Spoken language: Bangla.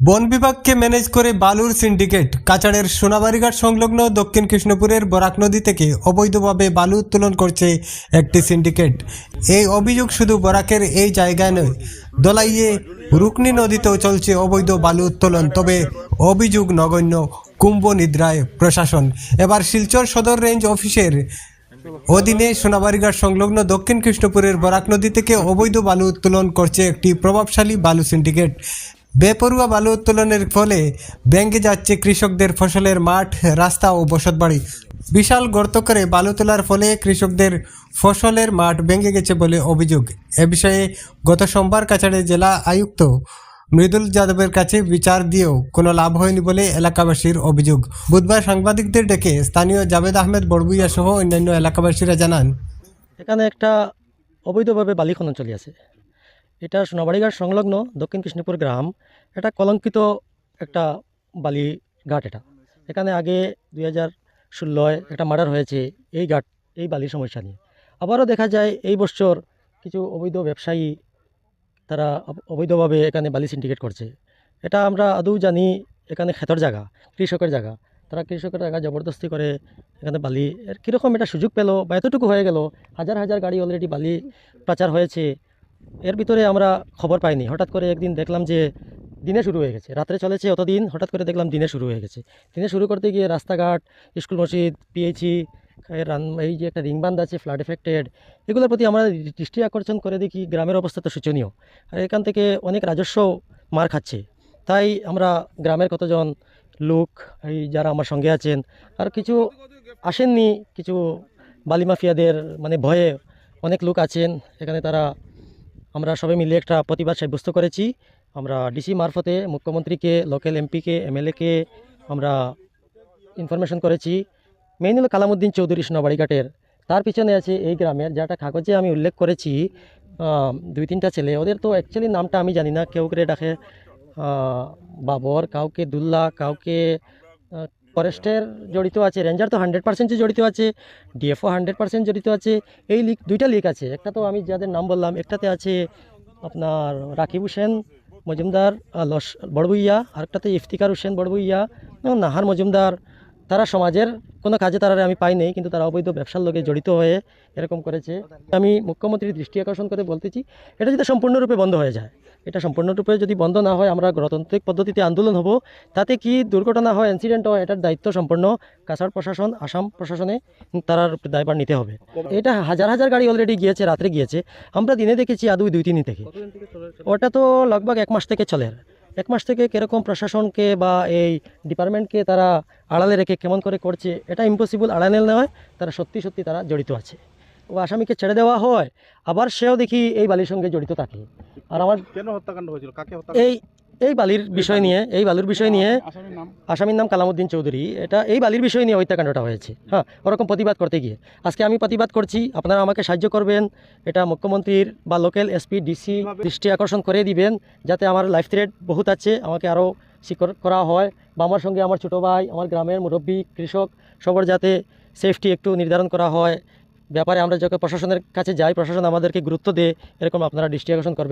বন বিভাগকে ম্যানেজ করে বালুর সিন্ডিকেট কাচাড়ের সোনাবাড়িঘাট সংলগ্ন দক্ষিণ কৃষ্ণপুরের বরাক নদী থেকে অবৈধভাবে বালু উত্তোলন করছে একটি সিন্ডিকেট। এই অভিযোগ শুধু বরাকের এই জায়গায় নয়, দলাইয়ে রুকনি নদীতেও চলছে অবৈধ বালু উত্তোলন, তবে অভিযোগ নগণ্য, কুম্ভ নিদ্রায় প্রশাসন। এবার শিলচর সদর রেঞ্জ অফিসের অধীনে সোনাবাড়িঘাট সংলগ্ন দক্ষিণ কৃষ্ণপুরের বরাক নদী থেকে অবৈধ বালু উত্তোলন করছে একটি প্রভাবশালী বালু সিন্ডিকেট। বেপরুয়া বালু উত্তোলনের ফলে ব্যাঙ্গে যাচ্ছে কৃষকদের ফসলের মাঠ, রাস্তা ও বসতবাড়ি। বিশাল গর্ত করে বালু তোলার ফলে কৃষকদের ফসলের মাঠ ভেঙে গেছে বলে অভিযোগ। এ বিষয়ে গত সোমবার কাছাড়ে জেলা আয়ুক্ত মৃদুল যাদবের কাছে বিচার দিয়েও কোনো লাভ হয়নি বলে এলাকাবাসীর অভিযোগ। বুধবার সাংবাদিকদের ডেকে স্থানীয় জাভেদ আহমেদ বড়বুইয়া সহ অন্যান্য এলাকাবাসীরা জানান। এখানে একটা অবৈধভাবে বালি খনন চলে আছে এটা সোনাবাড়িঘাট সংলগ্ন দক্ষিণ কৃষ্ণপুর গ্রাম। এটা কলঙ্কিত একটা বালি ঘাট এটা। এখানে আগে দুই হাজার ষোলোয় একটা মার্ডার হয়েছে এই ঘাট, এই বালির সমস্যা নিয়ে। আবারও দেখা যায় এই বছর কিছু অবৈধ ব্যবসায়ী তারা অব- অবৈধভাবে এখানে বালি সিন্ডিকেট করছে। এটা আমরা আদৌ জানি এখানে ক্ষেতর জায়গা, কৃষকের জায়গা। তারা কৃষকের জায়গা জবরদস্তি করে এখানে বালি কীরকম এটা সুযোগ পেল বা এতটুকু হয়ে গেল, হাজার হাজার গাড়ি অলরেডি বালি পাচার হয়েছে। এর ভিতরে আমরা খবর পাইনি। হঠাৎ করে একদিন দেখলাম যে দিনে শুরু হয়ে গেছে। রাত্রে চলেছে অতদিন, হঠাৎ করে দেখলাম দিনে শুরু হয়ে গেছে। দিনে শুরু করতে গিয়ে রাস্তাঘাট, স্কুল মসজিদ পিএইচি এই যে একটা রিংবান্ধ আছে ফ্লাড এফেক্টেড এগুলোর প্রতি আমরা দৃষ্টি আকর্ষণ করে দেখি, গ্রামের অবস্থা তো শোচনীয়। আর এখান থেকে অনেক রাজস্ব মার খাচ্ছে। তাই আমরা গ্রামের কতজন লোক, এই যারা আমার সঙ্গে আছেন, আর কিছু আসেননি, কিছু বালিমাফিয়াদের মানে ভয়ে অনেক লোক আছেন। এখানে তারা আমরা সবাই মিলে একটা প্রতিবাদ সাব্যস্ত করেছি। আমরা ডিসি মারফতে মুখ্যমন্ত্রীকে, লোকাল এমপিকে, এমএলএকে আমরা ইনফরমেশন করেছি। মেইন হলো কালামুদ্দিন চৌধুরী সোনাবাড়িঘাটের। তার পিছনে আছে এই গ্রামের যেটা কাগজে আমি উল্লেখ করেছি। দুই তিনটা ছেলে, ওদের তো অ্যাকচুয়ালি নামটা আমি জানি না। কেউ করে ডাকে বাবর, কাউকে দুল্লা, কাউকে ফরেস্টের জড়িত আছে, রেঞ্জার তো হান্ড্রেড পার্সেন্ট জড়িত আছে, ডিএফও হান্ড্রেড পার্সেন্ট জড়িত আছে, এই লিক দুইটা লিক আছে। একটা তো আমি যাদের নাম বললাম, একটাতে আছে আপনার রাকিব হোসেন মজুমদার লস বড়বুইয়া, আরেকটাতে ইফতিকার হোসেন বড়বুইয়া নাহার মজুমদার তারা সমাজের কোনো কাজে তারা আমি পাই নাই, কিন্তু তারা অবৈধ ব্যবসার লোকে জড়িত হয়ে এরকম করেছে। আমি মুখ্যমন্ত্রীর দৃষ্টি আকর্ষণ করে বলতেছি, এটা যদি সম্পূর্ণরূপে বন্ধ হয়ে যায়, এটা সম্পূর্ণরূপে যদি বন্ধ না হয়, আমরা গণতান্ত্রিক পদ্ধতিতে আন্দোলন হব, তাতে কি দুর্ঘটনা হয় ইনসিডেন্ট হয়, এটার দায়িত্ব সম্পূর্ণ কাছাড় প্রশাসন, আসাম প্রশাসনে তার দায়ভার নিতে হবে। এটা হাজার হাজার গাড়ি অলরেডি গিয়েছে, রাত্রে গিয়েছে। আমরা দিনে দেখেছি আদৌ দুই তিন থেকে ওটা তো লগভগ এক মাস থেকে চলে। এক মাস থেকে কীরকম প্রশাসনকে বা এই ডিপার্টমেন্টকে তারা আড়ালে রেখে কেমন করে করছে এটা ইম্পসিবল আড়ালে নয় তারা সত্যি সত্যি তারা জড়িত আছে। ও আসামিকে ছেড়ে দেওয়া হয় আবার সেও দেখি এই বালির সঙ্গে জড়িত থাকে। আর আমার কেন হত্যাকাণ্ড হয়েছিল? কাকে এই এই বালির বিষয় নিয়ে এই বালির বিষয় নিয়ে আসামির নাম? কালামুদ্দিন চৌধুরী। এটা এই বালির বিষয় নিয়ে হত্যাকাণ্ডটা হয়েছে। হ্যাঁ ওরকম প্রতিবাদ করতে গিয়ে। আজকে আমি প্রতিবাদ করছি আপনারা আমাকে সাহায্য করবেন। এটা মুখ্যমন্ত্রীর বা লোকাল এসপি ডিসি দৃষ্টি আকর্ষণ করে দিবেন যাতে আমার লাইফ থ্রেট বহুত আছে আমাকে আরও সিকিউর করা হয়। বা আমার সঙ্গে আমার ছোটো ভাই আমার গ্রামের মুরব্বী কৃষক সবার যাতে সেফটি একটু নির্ধারণ করা হয়। ব্যাপারে আমরা যখন প্রশাসনের কাছে যাই প্রশাসন আমাদেরকে গুরুত্ব দেয় এরকম আপনারা দৃষ্টি আকর্ষণ করবেন।